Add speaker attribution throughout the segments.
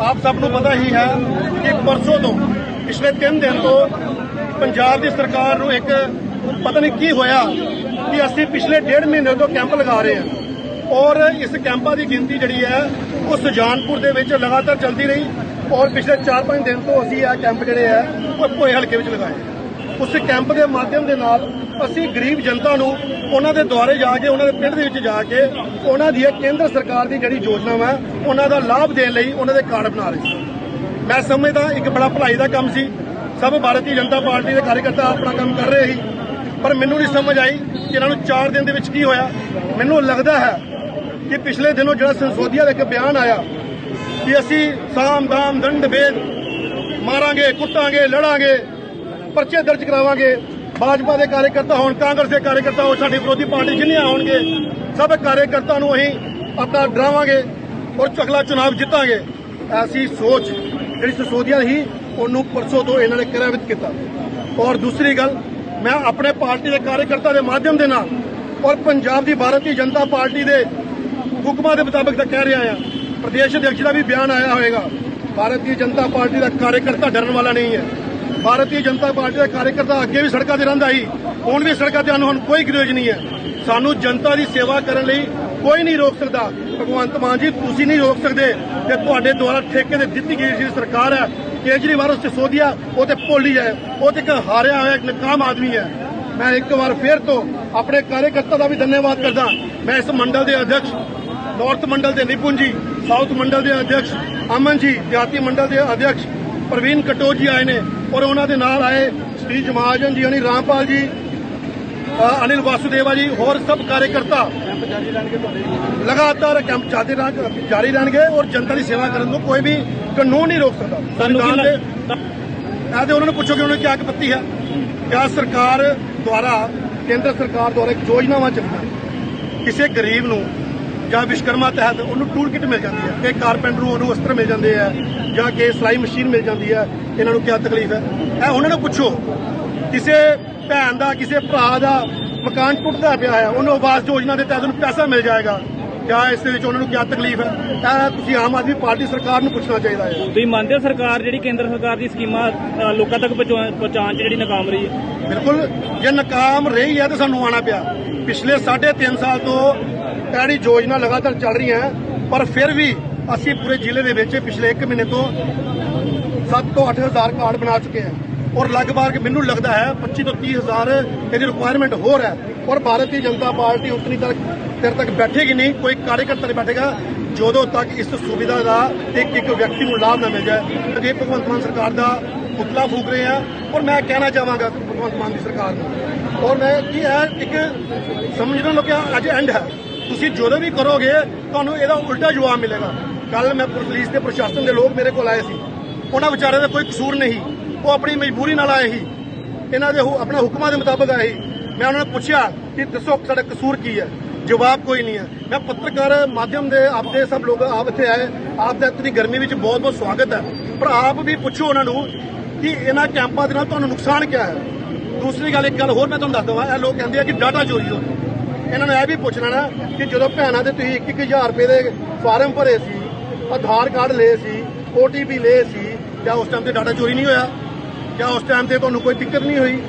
Speaker 1: ਆਪ ਸਭ ਨੂੰ ਪਤਾ ਹੀ ਹੈ ਕਿ ਪਰਸੋਂ ਤੋਂ ਪਿਛਲੇ 3 ਦਿਨ ਤੋਂ ਪੰਜਾਬ ਦੀ ਸਰਕਾਰ ਨੂੰ ਇੱਕ ਪਤਾ ਨਹੀਂ ਕੀ ਹੋਇਆ ਕਿ ਅਸੀਂ ਪਿਛਲੇ ਡੇਢ ਮਹੀਨੇ ਤੋਂ ਕੈਂਪ ਲਗਾ ਰਹੇ ਹਾਂ। ਔਰ ਇਸ ਕੈਂਪਾਂ ਦੀ ਗਿਣਤੀ ਜਿਹੜੀ ਹੈ, ਉਹ ਸੁਜਾਨਪੁਰ ਦੇ ਵਿੱਚ ਲਗਾਤਾਰ ਚੱਲਦੀ ਰਹੀ। ਔਰ ਪਿਛਲੇ 4-5 ਦਿਨ ਤੋਂ ਅਸੀਂ ਇਹ ਕੈਂਪ ਜਿਹੜੇ ਆ ਉਹ ਭੋਏ ਹਲਕੇ ਵਿੱਚ ਲਗਾਏ। ਉਸ ਕੈਂਪ ਦੇ ਮਾਧਿਅਮ ਦੇ ਨਾਲ ਅਸੀਂ ਗਰੀਬ ਜਨਤਾ ਨੂੰ ਉਹਨਾਂ ਦੇ ਦੁਆਰੇ ਜਾ ਕੇ, ਉਹਨਾਂ ਦੇ ਪਿੰਡ ਦੇ ਵਿੱਚ ਜਾ ਕੇ ਉਹਨਾਂ ਦੀ ਕੇਂਦਰ ਸਰਕਾਰ ਦੀ ਜਿਹੜੀ ਯੋਜਨਾਵਾਂ, ਉਹਨਾਂ ਦਾ ਲਾਭ ਦੇਣ ਲਈ ਉਹਨਾਂ ਦੇ ਕਾਰਡ ਬਣਾ ਰਹੇ ਸੀ। ਮੈਂ ਸਮਝਦਾ ਇੱਕ ਬੜਾ ਭਲਾਈ ਦਾ ਕੰਮ ਸੀ। ਸਭ ਭਾਰਤੀ ਜਨਤਾ ਪਾਰਟੀ ਦੇ ਕਾਰਜਕਰਤਾ ਆਪਣਾ ਕੰਮ ਕਰ ਰਹੇ ਸੀ। ਪਰ ਮੈਨੂੰ ਨਹੀਂ ਸਮਝ ਆਈ ਕਿ ਇਹਨਾਂ ਨੂੰ 4 ਦਿਨ ਦੇ ਵਿੱਚ ਕੀ ਹੋਇਆ। ਮੈਨੂੰ ਲੱਗਦਾ ਹੈ ਕਿ ਪਿਛਲੇ ਦਿਨੋਂ ਜਿਹੜਾ ਸੰਸੋਧੀਆ ਦਾ ਇੱਕ ਬਿਆਨ ਆਇਆ ਕਿ ਅਸੀਂ ਸਾਮ ਦਾਮ ਦੰਡ ਭੇਦ ਮਾਰਾਂਗੇ, ਕੁੱਟਾਂਗੇ, ਲੜਾਂਗੇ ਪਰਚੇ ਦਰਜ ਕਰਾਵਾਂਗੇ। ਭਾਜਪਾ ਦੇ ਕਾਰਜਕਰਤਾ ਹੋਣ, ਕਾਂਗਰਸ ਦੇ ਕਾਰਜਕਰਤਾ ਹੋਣ ਸਾਡੇ ਵਿਰੋਧੀ ਪਾਰਟੀ ਜਿੰਨੀਆਂ ਹੋਣਗੇ, ਸਭ ਕਾਰਜਕਰਤਾ ਨੂੰ ਅਸੀਂ ਆਪਣਾ ਡਰਾਵਾਂਗੇ ਔਰ ਅਗਲਾ ਚੁਣਾਵ ਜਿੱਤਾਂਗੇ। ਐਸੀ ਸੋਚ, ਜਿਹੜੀ ਸਸੋਦੀਆ ਸੀ, ਉਹਨੂੰ ਪਰਸੋਂ ਤੋਂ ਇਹਨਾਂ ਨੇ ਕਿਰਾਵਿਤ ਕੀਤਾ। ਔਰ ਦੂਸਰੀ ਗੱਲ, ਮੈਂ ਆਪਣੇ ਪਾਰਟੀ ਦੇ ਕਾਰਜਕਰਤਾ ਦੇ ਮਾਧਿਅਮ ਦੇ ਨਾਲ ਔਰ ਪੰਜਾਬ ਦੀ ਭਾਰਤੀ ਜਨਤਾ ਪਾਰਟੀ ਦੇ ਹੁਕਮਾਂ ਦੇ ਮੁਤਾਬਕ ਤਾਂ ਕਹਿ ਰਿਹਾ ਆ ਪ੍ਰਦੇਸ਼ ਅਧਿਕਸ਼ ਦਾ ਵੀ ਬਿਆਨ ਆਇਆ ਹੋਵੇਗਾ ਭਾਰਤੀ ਜਨਤਾ ਪਾਰਟੀ ਦਾ ਕਾਰਜਕਰਤਾ ਡਰਨ ਵਾਲਾ ਨਹੀਂ ਹੈ। ਭਾਰਤੀ ਜਨਤਾ ਪਾਰਟੀ ਦਾ ਕਾਰਜਕਰਤਾ ਅੱਗੇ ਵੀ ਸੜਕਾਂ ਤੇ ਰਹਿੰਦਾ ਸੀ। ਹੁਣ ਵੀ ਸੜਕਾਂ ਤੇ ਆਉਣ ਕੋਈ ਗਰੇਜ ਨਹੀਂ ਹੈ। ਸਾਨੂੰ ਜਨਤਾ ਦੀ ਸੇਵਾ ਕਰਨ ਲਈ ਕੋਈ ਨਹੀਂ ਰੋਕ ਸਕਦਾ। ਭਗਵੰਤ ਮਾਨ ਜੀ, ਤੁਸੀਂ ਨਹੀਂ ਰੋਕ ਸਕਦੇ ਕਿ ਤੁਹਾਡੇ ਦੁਆਰਾ ਠੇਕੇ ਤੇ ਦਿੱਤੀ ਗਈ ਜਿਹੜੀ ਸਰਕਾਰ ਹੈ, ਕੇਜਰੀਵਾਲ ਉਸ ਸੋਧਿਆ ਉਹ ਤੇ ਭੋਲੀ ਹੈ ਉਹ ਤੇ ਇੱਕ ਹਾਰਿਆ ਹੋਇਆ, ਇੱਕ ਨਕਾਮ ਆਦਮੀ ਹੈ। ਮੈਂ ਇੱਕ ਵਾਰ ਫੇਰ ਤੋਂ ਆਪਣੇ ਕਾਰਜਕਰਤਾ ਦਾ ਵੀ ਧੰਨਵਾਦ ਕਰਦਾ। ਮੈਂ ਇਸ ਮੰਡਲ ਦੇ ਅਧਿਕਸ਼ ਨਾਰਥ ਮੰਡਲ ਦੇ ਨਿਪੁੰਨ ਜੀ, ਸਾਊਥ ਮੰਡਲ ਦੇ ਅਧਿਕਸ਼ ਅਮਨ ਜੀ, ਜਾਤੀ ਮੰਡਲ ਦੇ ਅਧਿਕਸ਼ ਪ੍ਰਵੀਨ ਕਟੋਚ ਜੀ ਆਏ ਨੇ। ਔਰ ਉਹਨਾਂ ਦੇ ਨਾਲ ਆਏ ਸ੍ਰੀ ਜਮਾਜਨ ਜੀ ਯਾਨੀ ਰਾਮਪਾਲ ਜੀ ਅਨਿਲ ਵਾਸੁਦੇਵਾ ਜੀ ਹੋਰ ਸਭ ਕਾਰਜਕਰਤਾ ਲਗਾਤਾਰ ਕੈਂਪ ਚੱਲਦੇ ਰਹਿਣ ਜਾਰੀ ਰਹਿਣਗੇ ਔਰ ਜਨਤਾ ਦੀ ਸੇਵਾ ਕਰਨ ਨੂੰ ਕੋਈ ਵੀ ਕਾਨੂੰਨ ਨਹੀਂ ਰੋਕ ਸਕਦਾ। ਸੰਵਿਧਾਨ ਦੇ ਆ ਤੇ ਉਹਨਾਂ ਨੂੰ ਪੁੱਛੋ ਕਿ ਉਹਨਾਂ ਕੀ ਆਪੱਤੀ ਹੈ? ਕਿਆ ਸਰਕਾਰ ਦੁਆਰਾ ਕੇਂਦਰ ਸਰਕਾਰ ਦੁਆਰਾ ਇੱਕ ਯੋਜਨਾਵਾਂ ਚੱਲਦੀਆਂ ਕਿਸੇ ਗਰੀਬ ਨੂੰ ਜਾਂ ਵਿਸ਼ਕਰਮਾ ਤਹਿਤ ਉਹਨੂੰ ਟੂਲ ਕਿਟ ਮਿਲ ਜਾਂਦੀ ਹੈ ਕਿ ਕਾਰਪੈਂਟਰ ਨੂੰ ਉਹਨੂੰ ਵਸਤਰ ਮਿਲ ਜਾਂਦੇ ਆ ਜਾਂ ਕਿ ਸਿਲਾਈ ਮਸ਼ੀਨ ਮਿਲ ਜਾਂਦੀ ਹੈ ਇਹਨਾਂ ਨੂੰ ਕੀ ਤਕਲੀਫ ਹੈ? ਇਹ ਉਹਨਾਂ ਨੂੰ ਪੁੱਛੋ। ਕਿਸੇ ਭੈਣ ਦਾ ਕਿਸੇ ਭਰਾ ਦਾ ਮਕਾਨ ਟੁੱਟਦਾ ਪਿਆ ਹੈ ਉਹਨੂੰ ਆਵਾਸ ਯੋਜਨਾ ਦੇ ਤਹਿਤ ਉਹਨੂੰ ਪੈਸਾ ਮਿਲ ਜਾਏਗਾ। ਕਿਆ ਇਸ ਦੇ ਵਿੱਚ ਉਹਨਾਂ ਨੂੰ ਕੀ ਤਕਲੀਫ ਹੈ? ਇਹ ਤੁਸੀਂ ਆਮ ਆਦਮੀ ਪਾਰਟੀ ਸਰਕਾਰ ਨੂੰ ਪੁੱਛਣਾ ਚਾਹੀਦਾ ਹੈ।
Speaker 2: ਤੁਸੀਂ ਮੰਨਦੇ ਹੋ ਸਰਕਾਰ ਜਿਹੜੀ ਕੇਂਦਰ ਸਰਕਾਰ ਦੀ ਸਕੀਮਾਂ ਲੋਕਾਂ ਤੱਕ ਪਹੁੰਚਾ- ਪਹੁੰਚਾਉਣ 'ਚ ਜਿਹੜੀ ਨਾਕਾਮ ਰਹੀ ਹੈ?
Speaker 1: ਬਿਲਕੁਲ ਜੇ ਨਾਕਾਮ ਰਹੀ ਹੈ ਤਾਂ ਸਾਨੂੰ ਆਣਾ ਪਿਆ। ਪਿਛਲੇ 3.5 ਸਾਲ ਤੋਂ ਐੜੀ ਯੋਜਨਾ ਲਗਾਤਾਰ ਚੱਲ ਰਹੀਆਂ ਹੈ ਪਰ ਫਿਰ ਵੀ ਅਸੀਂ ਪੂਰੇ ਜ਼ਿਲ੍ਹੇ ਦੇ ਵਿੱਚ ਪਿਛਲੇ 1 ਮਹੀਨੇ ਤੋਂ 7 ਤੋਂ 8000 ਕਾਰਡ ਬਣਾ ਚੁੱਕੇ ਹੈ ਔਰ ਲਗਭਗ ਮੈਨੂੰ ਲੱਗਦਾ ਹੈ 25 ਤੋਂ 30000 ਇਹਦੀ ਰਿਕੁਆਇਰਮੈਂਟ ਹੋਰ ਹੈ। ਔਰ ਭਾਰਤੀ ਜਨਤਾ ਪਾਰਟੀ ਉਤਨੀ ਤੱਕ ਦੇਰ ਤੱਕ ਬੈਠੇਗੀ ਨਹੀਂ, ਕੋਈ ਕਾਰਜਕਰਤਾ ਨਹੀਂ ਬੈਠੇਗਾ। ਜਦੋਂ ਤੱਕ ਇਸ ਸੁਵਿਧਾ ਦਾ ਇੱਕ ਇੱਕ ਵਿਅਕਤੀ ਨੂੰ ਲਾਭ ਨਾ ਮਿਲ ਜਾਏ ਅਜੇ ਭਗਵੰਤ ਮਾਨ ਸਰਕਾਰ ਦਾ ਪੁਤਲਾ ਫੂਕ ਰਹੇ ਆ। ਔਰ ਮੈਂ ਕਹਿਣਾ ਚਾਹਾਂਗਾ ਭਗਵੰਤ ਮਾਨ ਦੀ ਸਰਕਾਰ ਨੂੰ। ਔਰ ਮੈਂ ਕੀ ਹੈ, ਇੱਕ ਸਮਝਣਾ ਲੋ ਕਿ ਅੱਜ ਐਂਡ ਹੈ। ਤੁਸੀਂ ਜਦੋਂ ਵੀ ਕਰੋਗੇ, ਤੁਹਾਨੂੰ ਇਹਦਾ ਉਲਟਾ ਜਵਾਬ ਮਿਲੇਗਾ। ਕੱਲ ਮੈਂ ਪੁਲਿਸ ਦੇ ਪ੍ਰਸ਼ਾਸਨ ਦੇ ਲੋਕ ਮੇਰੇ ਕੋਲ ਆਏ ਸੀ। ਉਹਨਾਂ ਵਿਚਾਰਿਆਂ ਦਾ ਕੋਈ ਕਸੂਰ ਨਹੀਂ। ਉਹ ਆਪਣੀ ਮਜਬੂਰੀ ਨਾਲ ਆਏ ਸੀ। ਇਹਨਾਂ ਦੇ ਆਪਣੇ ਹੁਕਮਾਂ ਦੇ ਮੁਤਾਬਕ ਆਏ ਸੀ। ਮੈਂ ਉਹਨਾਂ ਨੂੰ ਪੁੱਛਿਆ ਕਿ ਦੱਸੋ ਸਾਡਾ ਕਸੂਰ ਕੀ ਹੈ? ਜਵਾਬ ਕੋਈ ਨਹੀਂ ਹੈ। ਮੈਂ ਪੱਤਰਕਾਰ ਮਾਧਿਅਮ ਦੇ, ਆਪਦੇ ਸਭ ਲੋਕ ਆਪ ਇੱਥੇ ਆਏ। ਆਪ ਦਾ ਇਤਨੀ ਗਰਮੀ ਵਿੱਚ ਬਹੁਤ ਬਹੁਤ ਸਵਾਗਤ ਹੈ। ਪਰ ਆਪ ਵੀ ਪੁੱਛੋ ਉਹਨਾਂ ਨੂੰ ਕਿ ਇਹਨਾਂ ਕੈਂਪਾਂ ਦੇ ਨਾਲ ਤੁਹਾਨੂੰ ਨੁਕਸਾਨ ਕੀ ਹੈ? ਦੂਸਰੀ ਗੱਲ, ਇੱਕ ਗੱਲ ਹੋਰ ਮੈਂ ਤੁਹਾਨੂੰ ਦੱਸ ਦਵਾਂ। ਇਹ ਲੋਕ ਕਹਿੰਦੇ ਆ ਕਿ ਡਾਟਾ ਚੋਰੀ ਹੋ ਗਿਆ। ਇਹਨਾਂ ਨੂੰ ਇਹ ਵੀ ਪੁੱਛਣਾ ਨਾ ਕਿ ਜਦੋਂ ਭੈਣਾਂ ਦੇ ਤੁਸੀਂ 1-1000 ਰੁਪਏ ਦੇ ਫਾਰਮ ਭਰੇ ਸੀ, ਆਧਾਰ ਕਾਰਡ ਲਏ ਸੀ OTP ਲਏ ਸੀ ਜਾਂ ਉਸ ਟਾਈਮ ਤੇ ਡਾਟਾ ਚੋਰੀ ਨਹੀਂ ਹੋਇਆ? ਜਾਂ ਉਸ ਟਾਈਮ ਤੇ ਤੁਹਾਨੂੰ ਕੋਈ ਦਿੱਕਤ ਨਹੀਂ ਹੋਈ?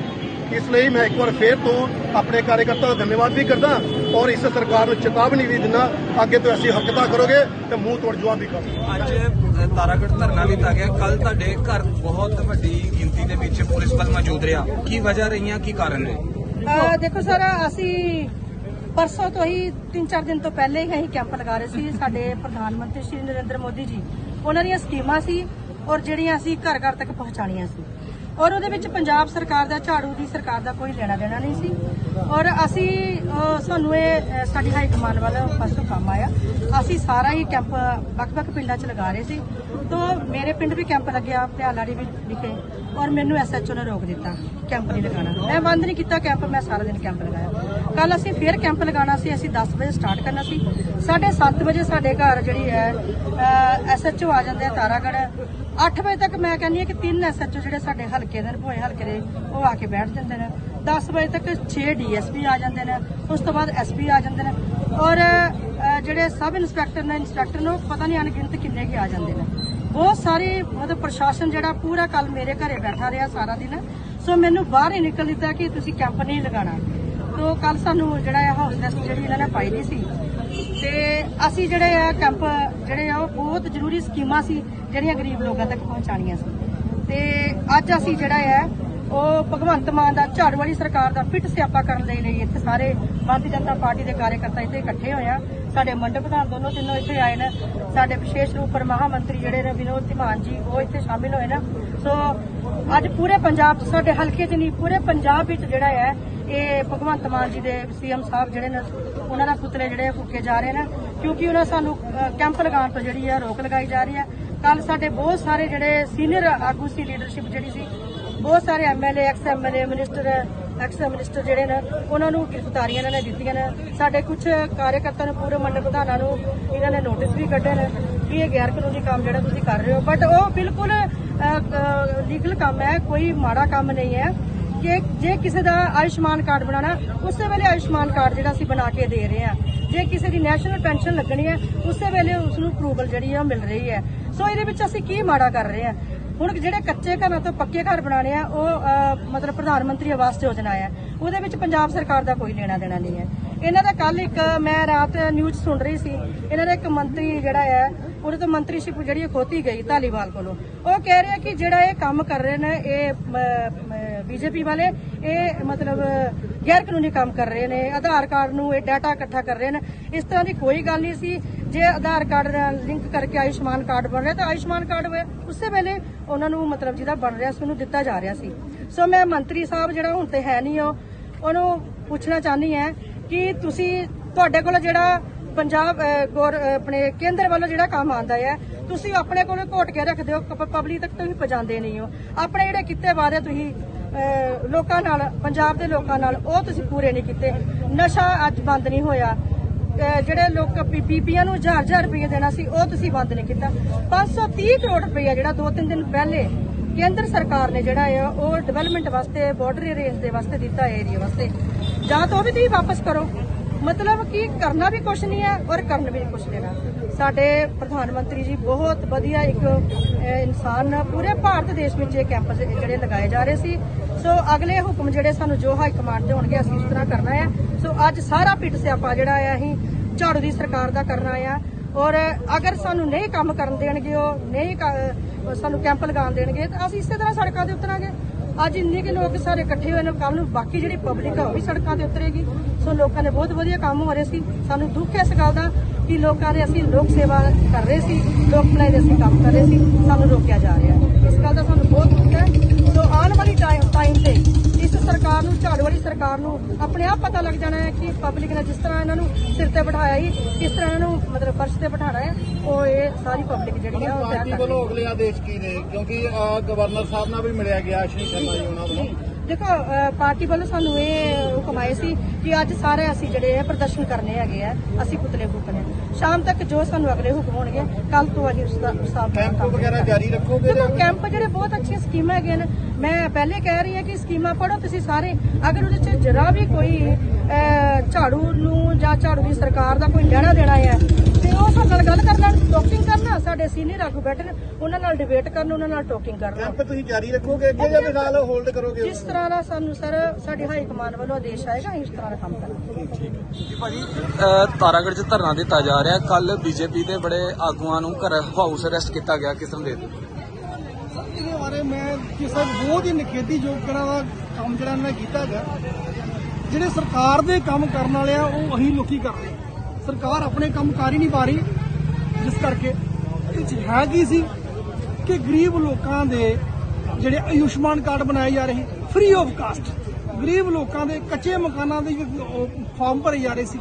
Speaker 1: ਇਸ ਲਈ ਮੈਂ ਇੱਕ ਵਾਰ ਫੇਰ ਤੋਂ ਆਪਣੇ ਕਾਰਜਕਰਤਾ ਦਾ ਧੰਨਵਾਦ ਵੀ ਕਰਦਾ ਔਰ ਇਸ ਸਰਕਾਰ ਨੂੰ ਚੇਤਾਵਨੀ ਵੀ ਦਿੰਦਾ ਅੱਗੇ ਤੋਂ ਐਸੀ ਹਰਕਤਾਂ ਕਰੋਗੇ ਤੇ ਮੂੰਹ ਤੋੜ ਜਵਾਬ ਵੀ ਕਰੋ
Speaker 3: ਅੱਜ ਅ, ਤਾਰਾਗੜ੍ਹ ਧਰਨਾ ਦਿੱਤਾ ਗਿਆ। ਕੱਲ ਤੁਹਾਡੇ ਘਰ ਬਹੁਤ ਵੱਡੀ ਗਿਣਤੀ ਦੇ ਵਿੱਚ ਪੁਲਿਸ ਬਲ ਮੌਜੂਦ ਰਿਹਾ। ਕੀ ਵਜ੍ਹਾ ਰਹੀਆਂ? ਕੀ ਕਾਰਨ ਨੇ?
Speaker 4: ਦੇਖੋ ਸਰ ਅਸੀਂ ਪਰਸੋਂ ਤੋਂ ਹੀ 3-4 ਦਿਨ ਤੋਂ ਪਹਿਲੇ ਹੀ ਅਸੀਂ ਕੈਂਪ ਲਗਾ ਰਹੇ ਸੀ। ਸਾਡੇ ਪ੍ਰਧਾਨ ਮੰਤਰੀ ਸ਼੍ਰੀ ਨਰਿੰਦਰ ਮੋਦੀ ਜੀ। ਉਹਨਾਂ ਦੀਆਂ ਸਕੀਮਾਂ ਸੀ। ਔਰ ਜਿਹੜੀਆਂ ਅਸੀਂ ਘਰ ਘਰ ਤੱਕ ਪਹੁੰਚਾਣੀਆਂ ਸੀ। ਔਰ ਉਹਦੇ ਵਿੱਚ ਪੰਜਾਬ ਸਰਕਾਰ ਦਾ, ਝਾੜੂ ਦੀ ਸਰਕਾਰ ਦਾ ਕੋਈ ਲੈਣਾ ਦੇਣਾ ਨਹੀਂ ਸੀ। ਔਰ ਅਸੀਂ ਸਾਨੂੰ ਇਹ ਸਾਡੀ ਹਾਈ ਕਮਾਂਡ ਵੱਲ ਫਸਟ ਕੰਮ ਆਇਆ। ਅਸੀਂ ਸਾਰਾ ਹੀ ਕੈਂਪ ਵੱਖ-ਵੱਖ ਪਿੰਡਾਂ 'ਚ ਲਗਾ ਰਹੇ ਸੀ। ਤੋਂ ਮੇਰੇ ਪਿੰਡ ਵੀ ਕੈਂਪ ਲੱਗਿਆ ਭਿਆਲਾੜੀ ਵੀ ਵਿਖੇ। ਔਰ ਮੈਨੂੰ ਐਸਐਚਓ ਨੇ ਰੋਕ ਦਿੱਤਾ ਕੈਂਪ ਨਹੀਂ ਲਗਾਉਣਾ। ਮੈਂ ਬੰਦ ਨਹੀਂ ਕੀਤਾ ਕੈਂਪ, ਮੈਂ ਸਾਰਾ ਦਿਨ ਕੈਂਪ ਲਗਾਇਆ। ਕੱਲ ਅਸੀਂ ਫੇਰ ਕੈਂਪ ਲਗਾਉਣਾ ਸੀ, ਅਸੀਂ 10 ਵਜੇ ਸਟਾਰਟ ਕਰਨਾ ਸੀ। 7:30 ਵਜੇ ਸਾਡੇ ਘਰ ਜਿਹੜੀ ਹੈ ਐਸਐਚਓ ਆ ਜਾਂਦੇ ਆ ਤਾਰਾਗੜ 8 ਵਜੇ ਤੱਕ ਮੈਂ ਕਹਿੰਦੀ ਹਾਂ ਕਿ ਤਿੰਨ ਐਸਐਚਓ ਜਿਹੜੇ ਸਾਡੇ ਹਲਕੇ ਦੇ ਨੇ, ਭੋਏ ਹਲਕੇ ਦੇ, ਉਹ ਆ ਕੇ ਬੈਠ ਜਾਂਦੇ ਨੇ। 10 ਵਜੇ ਤੱਕ 6 ਡੀਐਸਪੀ ਆ ਜਾਂਦੇ ਨੇ, ਉਸ ਤੋਂ ਬਾਅਦ ਐਸਪੀ ਆ ਜਾਂਦੇ ਨੇ। ਔਰ ਜਿਹੜੇ ਸਬ ਇੰਸਪੈਕਟਰ ਨੇ, ਇੰਸਪੈਕਟਰ ਨੂੰ ਪਤਾ ਨਹੀਂ ਅਣਗਿਣਤ ਕਿੰਨੇ ਕੀ ਆ ਜਾਂਦੇ ਨੇ। ਬਹੁਤ ਸਾਰੇ, ਮਤਲਬ ਪ੍ਰਸ਼ਾਸਨ ਜਿਹੜਾ ਪੂਰਾ ਕੱਲ ਮੇਰੇ ਘਰੇ ਬੈਠਾ ਰਿਹਾ ਸਾਰਾ ਦਿਨ। ਸੋ ਮੈਨੂੰ ਬਾਹਰ ਹੀ ਨਿਕਲ ਦਿੱਤਾ ਕਿ ਤੁਸੀਂ ਕੈਂਪ ਨਹੀਂ ਲਗਾਉਣਾ। ਤੋ ਕੱਲ ਸਾਨੂੰ ਜਿਹੜਾ ਹੈ ਹਾਊਸ ਅਰੈਸਟ ਜਿਹੜੀ ਇਹਨਾਂ ਨੇ ਪਾਈ ਦੀ ਸੀ। ਤੇ ਅਸੀਂ ਜਿਹੜੇ ਆ ਕੈਂਪ, ਜਿਹੜੇ ਆ ਉਹ ਬਹੁਤ ਜ਼ਰੂਰੀ ਸਕੀਮਾਂ ਸੀ। ਜਿਹੜੀਆਂ ਗਰੀਬ ਲੋਕਾਂ ਤੱਕ ਪਹੁੰਚਾਣੀਆਂ ਸੀ। ਤੇ ਅੱਜ ਅਸੀਂ ਜਿਹੜਾ ਹੈ, ਉਹ ਭਗਵੰਤ ਮਾਨ ਦਾ, ਝਾੜੂ ਵਾਲੀ ਸਰਕਾਰ ਦਾ ਫਿੱਟ ਸਿਆਪਾ ਕਰਨ ਦੇ ਲਈ ਇੱਥੇ ਸਾਰੇ ਭਾਰਤੀ ਜਨਤਾ ਪਾਰਟੀ ਦੇ ਕਾਰਜਕਰਤਾ ਇੱਥੇ ਇਕੱਠੇ ਹੋਏ ਆ। ਸਾਡੇ ਮੰਡਲ ਪ੍ਰਧਾਨ ਦੋਨੋਂ ਤਿੰਨੋਂ ਇੱਥੇ ਆਏ ਨੇ। ਸਾਡੇ ਵਿਸ਼ੇਸ਼ ਰੂਪ ਪਰ ਮਹਾਮੰਤਰੀ ਜਿਹੜੇ ਨੇ, ਵਿਨੋਦ ਧਿਮਾਨ ਜੀ, ਉਹ ਇੱਥੇ ਸ਼ਾਮਿਲ ਹੋਏ ਨੇ। ਸੋ ਅੱਜ ਪੂਰੇ ਪੰਜਾਬ 'ਚ ਸਾਡੇ ਹਲਕੇ 'ਚ ਨਹੀਂ, ਪੂਰੇ ਪੰਜਾਬ ਵਿੱਚ ਜਿਹੜਾ ਹੈ, ਇਹ ਭਗਵੰਤ ਮਾਨ ਜੀ ਦੇ ਸੀਐਮ ਸਾਹਿਬ ਜਿਹੜੇ ਨੇ, ਉਹਨਾਂ ਦਾ ਪੁਤਲੇ ਜਿਹੜੇ ਫੂਕੇ ਜਾ ਰਹੇ ਨੇ। ਕਿਉਂਕਿ ਉਹਨਾਂ ਸਾਨੂੰ ਕੈਂਪ ਲਗਾਉਣ ਤੋਂ ਜਿਹੜੀ ਹੈ, ਰੋਕ ਲਗਾਈ ਜਾ ਰਹੀ ਹੈ। ਕੱਲ ਸਾਡੇ ਬਹੁਤ ਸਾਰੇ ਜਿਹੜੇ ਸੀਨੀਅਰ ਆਗੂ ਸੀ ਲੀਡਰਸ਼ਿਪ ਜਿਹੜੀ ਸੀ, ਬਹੁਤ ਸਾਰੇ MLA ex MLA minister ex minister ਜਿਹੜੇ ਨੇ, ਉਹਨਾਂ ਨੂੰ ਗ੍ਰਿਫਤਾਰੀਆਂ ਇਹਨਾਂ ਨੇ ਦਿੱਤੀਆਂ ਨੇ। ਸਾਡੇ ਕੁਝ ਕਾਰਜਕਰਤਾ ਨੂੰ ਪੂਰੇ ਮੰਡਲ ਪ੍ਰਧਾਨਾਂ ਨੂੰ ਇਹਨਾਂ ਨੇ ਨੋਟਿਸ ਵੀ ਕੱਢੇ ਨੇ ਕਿ ਇਹ ਗੈਰ ਕਾਨੂੰਨੀ ਕੰਮ ਜਿਹੜਾ ਤੁਸੀਂ ਕਰ ਰਹੇ ਹੋ। ਬਟ ਉਹ ਬਿਲਕੁਲ ਲੀਗਲ ਕੰਮ ਹੈ, ਕੋਈ ਮਾੜਾ ਕੰਮ ਨਹੀਂ ਹੈ। ਕਿ ਜੇ ਕਿਸੇ ਦਾ ਆਯੁਸ਼ਮਾਨ ਕਾਰਡ ਬਣਾਉਣਾ, ਉਸੇ ਵੇਲੇ ਆਯੁਸ਼ਮਾਨ ਕਾਰਡ ਜਿਹੜਾ ਅਸੀਂ ਬਣਾ ਕੇ ਦੇ ਰਹੇ ਹਾਂ। ਜੇ ਕਿਸੇ ਦੀ ਨੈਸ਼ਨਲ ਪੈਨਸ਼ਨ ਲੱਗਣੀ ਹੈ, ਉਸੇ ਵੇਲੇ ਉਸ ਨੂੰ ਅਪਰੂਵਲ ਜਿਹੜੀ ਹੈ ਉਹ ਮਿਲ ਰਹੀ ਹੈ। ਸੋ ਇਹਦੇ ਵਿੱਚ ਅਸੀਂ ਕੀ ਮਾੜਾ ਕਰ ਰਹੇ ਹਾਂ? ਹੁਣ ਜਿਹੜੇ ਕੱਚੇ ਘਰਾਂ ਤੋਂ ਪੱਕੇ ਘਰ ਬਣਾਉਣੇ ਆ, ਉਹ ਮਤਲਬ ਪ੍ਰਧਾਨ ਮੰਤਰੀ ਆਵਾਸ ਯੋਜਨਾ ਹੈ ਉਹਦੇ ਵਿੱਚ ਪੰਜਾਬ ਸਰਕਾਰ ਦਾ ਕੋਈ ਲੈਣਾ ਦੇਣਾ ਨਹੀਂ ਹੈ। ਇਹਨਾਂ ਦਾ ਕੱਲ ਇੱਕ, ਮੈਂ ਰਾਤ ਨਿਊਜ਼ ਸੁਣ ਰਹੀ ਸੀ, ਇਹਨਾਂ ਦਾ ਇੱਕ ਮੰਤਰੀ ਜਿਹੜਾ ਹੈ ਉਹਦੇ ਤੋਂ ਮੰਤਰੀਸ਼ਿਪ ਜਿਹੜੀ ਖੋਤੀ ਗਈ ਧਾਲੀਵਾਲ ਕੋਲੋਂ। ਉਹ ਕਹਿ ਰਿਹਾ ਕਿ ਜਿਹੜਾ ਇਹ ਕੰਮ ਕਰ ਰਹੇ ਨੇ, ਇਹ ਬੀਜੇਪੀ ਵਾਲੇ, ਇਹ ਮਤਲਬ ਗੈਰ ਕਾਨੂੰਨੀ ਕੰਮ ਕਰ ਰਹੇ ਨੇ, ਆਧਾਰ ਕਾਰਡ ਨੂੰ ਇਹ ਡਾਟਾ ਇਕੱਠਾ ਕਰ ਰਹੇ ਨੇ। ਇਸ ਤਰ੍ਹਾਂ ਦੀ ਕੋਈ ਗੱਲ ਨਹੀਂ ਸੀ, ਜੇ ਆਧਾਰ ਕਾਰਡ ਨਾਲ ਲਿੰਕ ਕਰਕੇ ਆਯੁਸ਼ਮਾਨ ਕਾਰਡ ਬਣ ਰਿਹਾ, ਤਾਂ ਆਯੁਸ਼ਮਾਨ ਕਾਰਡ ਉਸੇ ਵੇਲੇ ਉਹਨਾਂ ਨੂੰ ਮਤਲਬ ਜਿਹਦਾ ਬਣ ਰਿਹਾ ਸੀ, ਉਹਨੂੰ ਦਿੱਤਾ ਜਾ ਰਿਹਾ ਸੀ। ਸੋ ਮੈਂ ਮੰਤਰੀ ਸਾਹਿਬ ਜਿਹੜਾ ਹੁਣ ਤੇ ਹੈ ਨਹੀਂ ਉਹ, ਉਹਨੂੰ ਪੁੱਛਣਾ ਚਾਹਨੀ ਹੈ ਕਿ ਤੁਸੀਂ ਤੁਹਾਡੇ ਕੋਲ ਜਿਹੜਾ ਪੰਜਾਬ ਗੌਰ ਆਪਣੇ ਕੇਂਦਰ ਵੱਲੋਂ ਜਿਹੜਾ ਕੰਮ ਆਂਦਾ ਹੈ, ਤੁਸੀਂ ਆਪਣੇ ਕੋਲ ਘੋਟ ਕੇ ਰੱਖਦੇ ਹੋ ਪਬਲਿਕ ਤੱਕ ਤੁਸੀਂ ਪਹੁੰਚਾਉਂਦੇ ਨਹੀਂ ਹੋ। ਆਪਣੇ ਜਿਹੜੇ ਕੀਤੇ ਵਾਅਦੇ ਤੁਸੀਂ ਲੋਕਾਂ ਨਾਲ, ਪੰਜਾਬ ਦੇ ਲੋਕਾਂ ਨਾਲ ਉਹ ਤੁਸੀਂ ਪੂਰੇ ਨਹੀਂ ਕੀਤੇ। ਨਸ਼ਾ ਅੱਜ ਬੰਦ ਨਹੀਂ ਹੋਇਆ। ਜਿਹੜੇ ਲੋਕ ਬੀਬੀਆਂ ਨੂੰ ਹਜ਼ਾਰ ਹਜ਼ਾਰ ਰੁਪਏ ਦੇਣਾ ਸੀ, ਉਹ ਤੁਸੀਂ ਬੰਦ ਨਹੀਂ ਕੀਤਾ। 530 ਕਰੋੜ ਰੁਪਏ ਜਿਹੜਾ ਦੋ ਤਿੰਨ ਦਿਨ ਪਹਿਲੇ ਕੇਂਦਰ ਸਰਕਾਰ ਨੇ ਜਿਹੜਾ ਹੈ ਉਹ ਡਿਵੈਲਪਮੈਂਟ ਵਾਸਤੇ ਬਾਰਡਰ ਏਰੀਆਜ਼ ਦੇ ਵਾਸਤੇ ਦਿੱਤਾ ਏਰੀਆ ਵਾਸਤੇ। ਜਾਂ ਤਾਂ ਉਹ ਵੀ ਤੁਸੀਂ ਵਾਪਸ ਕਰੋ। ਮਤਲਬ ਕਿ ਕਰਨਾ ਵੀ ਕੁਝ ਨਹੀਂ ਹੈ ਔਰ ਕਰਨ ਵੀ ਕੁਝ ਦੇਣਾ ਸਾਡੇ ਪ੍ਰਧਾਨ ਮੰਤਰੀ ਜੀ ਬਹੁਤ ਵਧੀਆ ਇੱਕ ਇਨਸਾਨ ਪੂਰੇ ਭਾਰਤ ਦੇਸ਼ ਵਿੱਚ ਇਹ ਕੈਂਪਸ ਜਿਹੜੇ ਲਗਾਏ ਜਾ ਰਹੇ ਸੀ। ਸੋ ਅਗਲੇ ਹੁਕਮ ਜਿਹੜੇ ਸਾਨੂੰ ਜੋ ਹਾਈ ਕਮਾਂਡ ਦੇ ਹੋਣਗੇ, ਅਸੀਂ ਉਸ ਤਰ੍ਹਾਂ ਕਰਨਾ ਹੈ ਸੋ ਅੱਜ ਸਾਰਾ ਪਿੱਟ ਸਿਆਪਾ ਜਿਹੜਾ ਹੈ ਅਸੀਂ ਝਾੜੂ ਦੀ ਸਰਕਾਰ ਦਾ ਕਰਨਾ ਆ। ਔਰ ਅਗਰ ਸਾਨੂੰ ਨਹੀਂ ਕੰਮ ਕਰਨ ਦੇਣਗੇ, ਉਹ ਨਹੀਂ ਸਾਨੂੰ ਕੈਂਪ ਲਗਾਉਣ ਦੇਣਗੇ, ਤਾਂ ਅਸੀਂ ਇਸੇ ਤਰ੍ਹਾਂ ਸੜਕਾਂ ਤੇ ਉਤਰਾਂਗੇ। ਅੱਜ ਇੰਨੇ ਕਿ ਲੋਕ ਸਾਰੇ ਇਕੱਠੇ ਹੋਏ ਨੇ ਕੱਲ ਨੂੰ ਬਾਕੀ ਜਿਹੜੀ ਪਬਲਿਕ ਆ ਉਹ ਵੀ ਸੜਕਾਂ ਤੇ ਉਤਰੇਗੀ। ਸੋ ਲੋਕਾਂ ਦੇ ਬਹੁਤ ਵਧੀਆ ਕੰਮ ਹੋ ਰਹੇ ਸੀ। ਸਾਨੂੰ ਦੁੱਖ ਹੈ ਇਸ ਗੱਲ ਦਾ ਕਿ ਲੋਕਾਂ ਨੇ ਅਸੀਂ ਲੋਕ ਸੇਵਾ ਕਰ ਰਹੇ ਸੀ, ਲੋਕ ਭਲਾਈ ਦੇ ਅਸੀਂ ਕੰਮ ਕਰ ਰਹੇ ਸੀ, ਸਾਨੂੰ ਰੋਕਿਆ ਜਾ ਰਿਹਾ ਇਸ ਗੱਲ ਦਾ ਸਾਨੂੰ ਬਹੁਤ ਦੁੱਖ ਹੈ। ਸੋ ਆਉਣ ਵਾਲੀ ਟਾਈਮ ਤੇ ਇਸ ਸਰਕਾਰ ਨੂੰ ਵਾਲੀ ਸਰਕਾਰ ਨੂੰ ਆਪਣੇ ਆਪ ਪਤਾ ਲੱਗ ਜਾਣਾ ਹੈ ਕਿ ਪਬਲਿਕ ਨੇ ਜਿਸ ਤਰ੍ਹਾਂ ਇਹਨਾਂ ਨੂੰ ਸਿਰ ਤੇ ਬਿਠਾਇਆ ਹੀ ਕਿਸ ਤਰ੍ਹਾਂ ਇਹਨਾਂ ਨੂੰ ਮਤਲਬ ਫਰਸ਼ ਤੇ ਬਿਠਾਣਾ ਹੈ ਉਹ ਇਹ ਸਾਰੀ ਪਬਲਿਕ ਜਿਹੜੀ ਹੈ ਉਹ
Speaker 5: ਪਾਰਟੀ ਵੱਲੋਂ ਅਗਲੇ ਆਦੇਸ਼ ਕੀ ਨੇ? ਕਿਉਂਕਿ ਗਵਰਨਰ ਸਾਹਿਬ ਨਾਲ ਵੀ ਮਿਲਿਆ ਗਿਆ ਅਸ਼ਨੀ ਸ਼ਰਮਾ ਜੀ ਉਹਨਾਂ ਵੱਲੋਂ।
Speaker 4: ਦੇਖੋ ਪਾਰਟੀ ਵੱਲੋਂ ਸਾਨੂੰ ਇਹ ਹੁਕਮ ਆਏ ਸੀ ਕਿ ਅੱਜ ਸਾਰੇ ਅਸੀਂ ਜਿਹੜੇ ਆ ਪ੍ਰਦਰਸ਼ਨ ਕਰਨੇ ਹੈਗੇ ਆ ਅਸੀਂ ਪੁਤਲੇ ਫੂਕਣੇ। ਸ਼ਾਮ ਤੱਕ ਜੋ ਸਾਨੂੰ ਅਗਲੇ ਹੁਕਮ ਹੋਣਗੇ ਕੱਲ ਤੋਂ ਅਸੀਂ ਉਸ ਦਾ ਨਾਲ
Speaker 5: ਕੈਂਪ ਵਗੈਰਾ। ਜਾਰੀ ਰੱਖੋਗੇ
Speaker 4: ਦੇਖੋ ਕੈਂਪ ਜਿਹੜੇ ਬਹੁਤ ਅੱਛੀਆਂ ਸਕੀਮਾਂ ਹੈਗੀਆਂ ਨੇ ਮੈਂ ਪਹਿਲੇ ਕਹਿ ਰਹੀ ਹਾਂ ਕਿ ਸਕੀਮਾਂ ਪੜੋ ਤੁਸੀਂ ਸਾਰੇ ਅਗਰ ਉਹਦੇ ਚ ਜਰਾ ਵੀ ਕੋਈ ਝਾੜੂ ਨੂੰ ਜਾਂ ਝਾੜੂ ਦੀ ਸਰਕਾਰ ਦਾ ਕੋਈ ਲੈਣਾ ਦੇਣਾ ਹੈ ਉਹ ਸਾਡੇ ਨਾਲ ਗੱਲ ਕਰ ਲੈਣ ਟੋਕਿੰਗ ਕਰਨਾ ਸਾਡੇ ਸੀਨੀਅਰ ਆਗੂ ਬੈਠੇ ਨੇ ਉਹਨਾਂ ਨਾਲ ਡਿਬੇਟ ਕਰਨ ਉਹਨਾਂ ਨਾਲ ਟੋਕਿੰਗ ਕਰਨਾ।
Speaker 5: ਕੈਂਪ ਤੁਸੀਂ ਜਾਰੀ ਰੱਖੋਗੇ ਅੱਗੇ ਜਾਂ ਫਿਲਹਾਲ ਹੋਲਡ ਕਰੋਗੇ?
Speaker 4: ਜਿਸ ਤਰ੍ਹਾਂ ਦਾ ਸਾਨੂੰ ਸਰ ਸਾਡੀ ਹਾਈ ਕਮਾਂਡ ਵੱਲੋਂ ਆਦੇਸ਼ ਆਏਗਾ ਅਸੀਂ ਉਸ ਤਰ੍ਹਾਂ ਦਾ ਕੰਮ ਕਰਾਂਗੇ।
Speaker 3: ਭਾਜੀ ਅਹ ਤਾਰਾਗੜ੍ਹ 'ਚ ਧਰਨਾ ਦਿੱਤਾ ਜਾ ਰਿਹਾ। ਕੱਲ ਬੀਜੇਪੀ ਦੇ ਬੜੇ ਆਗੂਆਂ ਨੂੰ ਘਰ ਹਾਊਸ ਅਰੈਸਟ ਕੀਤਾ ਗਿਆ। ਕਿਸ ਤਰ੍ਹਾਂ ਦੇ ਦਿਓ?
Speaker 6: ਇਹਦੇ ਬਾਰੇ ਮੈਂ ਕਿਸੇ ਬਹੁਤ ਹੀ ਨਿਖੇਧੀਯੋਗ ਕਰਾਂ ਦਾ ਕੰਮ ਜਿਹੜਾ ਇਹਨਾਂ ਨੇ ਕੀਤਾ ਹੈਗਾ। ਜਿਹੜੇ ਸਰਕਾਰ ਦੇ ਕੰਮ ਕਰਨ ਵਾਲੇ ਆ ਉਹ ਅਸੀਂ ਲੋਕੀ ਕਰ ਰਹੇ ਹਾਂ। ਸਰਕਾਰ ਆਪਣੇ ਕੰਮ ਕਰ ਹੀ ਨਹੀਂ ਪਾ ਰਹੀ। ਜਿਸ ਕਰਕੇ ਇਹ ਹੈ ਕੀ ਸੀ ਕਿ ਗਰੀਬ ਲੋਕਾਂ ਦੇ ਜਿਹੜੇ ਆਯੁਸ਼ਮਾਨ ਕਾਰਡ ਬਣਾਏ ਜਾ ਰਹੇ ਫ੍ਰੀ ਆਫ ਕਾਸਟ ਗਰੀਬ ਲੋਕਾਂ ਦੇ ਕੱਚੇ ਮਕਾਨਾਂ ਦੇ ਫਾਰਮ ਭਰੇ ਜਾ ਰਹੇ ਸੀ।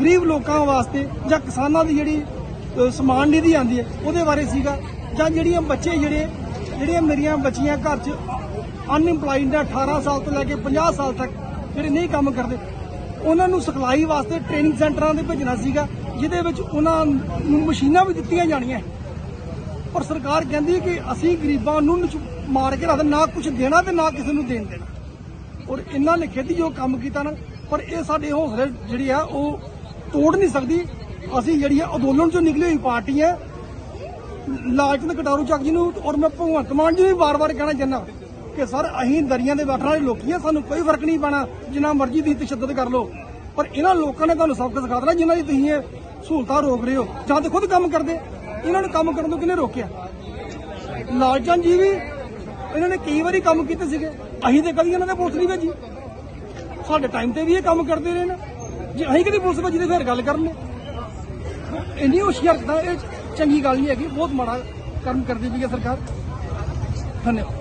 Speaker 6: ਗਰੀਬ ਲੋਕਾਂ ਵਾਸਤੇ ਜਾਂ ਕਿਸਾਨਾਂ ਦੀ ਜਿਹੜੀ ਸਮਾਨ ਨਿਧੀ ਆਉਂਦੀ ਹੈ, ਉਹਦੇ ਬਾਰੇ ਸੀਗਾ। ਜਾਂ ਜਿਹੜੀਆਂ ਬੱਚੇ ਜਿਹੜੇ, ਜਿਹੜੀਆਂ ਮੇਰੀਆਂ ਬੱਚੀਆਂ ਘਰ 'ਚ ਅਨਇੰਪਲਾਈਡ ਨੇ 18 ਸਾਲ ਤੋਂ ਲੈ ਕੇ 50 ਸਾਲ ਤੱਕ ਜਿਹੜੇ ਨਹੀਂ ਕੰਮ ਕਰਦੇ ਉਹਨਾਂ ਨੂੰ ਸਿਖਲਾਈ ਵਾਸਤੇ ਟ੍ਰੇਨਿੰਗ ਸੈਂਟਰਾਂ ਦੇ ਭੇਜਣਾ ਸੀਗਾ, ਜਿਹਦੇ ਵਿੱਚ ਉਹਨਾਂ ਨੂੰ ਮਸ਼ੀਨਾਂ ਵੀ ਦਿੱਤੀਆਂ ਜਾਣੀਆਂ। ਪਰ ਸਰਕਾਰ ਕਹਿੰਦੀ ਕਿ ਅਸੀਂ ਗਰੀਬਾਂ ਨੂੰ ਮਾਰ ਕੇ ਰੱਖਦੇ ਨਾ ਕੁਝ ਦੇਣਾ ਤੇ ਨਾ ਕਿਸੇ ਨੂੰ ਦੇਣ ਦੇਣਾ। ਔਰ ਇਹਨਾਂ ਨੇ ਖੇਤੀ ਜੋ ਕੰਮ ਕੀਤਾ ਨਾ, ਪਰ ਇਹ ਸਾਡੇ ਹੌਸਲੇ ਜਿਹੜੀ ਆ, ਉਹ ਤੋੜ ਨਹੀਂ ਸਕਦੀ। ਅਸੀਂ ਜਿਹੜੀ ਆ ਅੰਦੋਲਨ ਚੋਂ ਨਿਕਲੀ ਹੋਈ ਪਾਰਟੀ ਹੈ ਲਾਲਚੰਦ ਕਟਾਰੂ ਚੱਕ ਜੀ ਨੂੰ ਔਰ ਮੈਂ ਭਗਵੰਤ ਮਾਨ ਜੀ ਨੂੰ ਵੀ ਵਾਰ-ਵਾਰ ਕਹਿਣਾ ਚਾਹੁੰਦਾ। ਕਿ ਸਰ ਅਸੀਂ ਦਰੀਆਂ ਦੇ ਬੈਠਣ ਵਾਲੇ ਲੋਕੀ ਆ, ਸਾਨੂੰ ਕੋਈ ਫ਼ਰਕ ਨਹੀਂ ਪੈਣਾ, ਜਿੰਨਾ ਮਰਜ਼ੀ ਤੁਸੀਂ ਤਸ਼ੱਦਦ ਕਰ ਲਓ। ਪਰ ਇਹਨਾਂ ਲੋਕਾਂ ਨੇ ਤੁਹਾਨੂੰ ਸਬਕ ਸਿਖਾ ਦਿੱਤਾ ਜਿਨ੍ਹਾਂ ਦੀ ਤੁਸੀਂ ਇਹ ਸਹੂਲਤਾਂ ਰੋਕ ਰਹੇ ਹੋ, ਜਾਂ ਤੇ ਖੁਦ ਕੰਮ ਕਰਦੇ। ਇਹਨਾਂ ਨੂੰ ਕੰਮ ਕਰਨ ਤੋਂ ਕਿਹਨੇ ਰੋਕਿਆ? ਲਾਲਚੰਦ ਜੀ ਵੀ, ਇਹਨਾਂ ਨੇ ਕਈ ਵਾਰੀ ਕੰਮ ਕੀਤੇ ਸੀਗੇ। ਅਸੀਂ ਤੇ ਕਦੀ ਇਹਨਾਂ ਦੇ ਪੁਲਿਸ ਨਹੀਂ ਭੇਜੀ। ਸਾਡੇ ਟਾਈਮ ਤੇ ਵੀ ਇਹ ਕੰਮ ਕਰਦੇ ਰਹੇ ਨੇ। ਜੇ ਅਸੀਂ ਕਦੀ ਪੁਲਿਸ ਭੇਜੀ ਤੇ ਫਿਰ ਗੱਲ ਕਰਨੇ ਇੰਨੀ ਹੁਸ਼ਿਆਰਤਾ ਇਹ ਚੰਗੀ ਗੱਲ ਨਹੀਂ ਹੈਗੀ, ਬਹੁਤ ਮਾੜਾ ਕੰਮ ਕਰਦੀ ਪਈ ਹੈ ਸਰਕਾਰ। ਧੰਨਵਾਦ।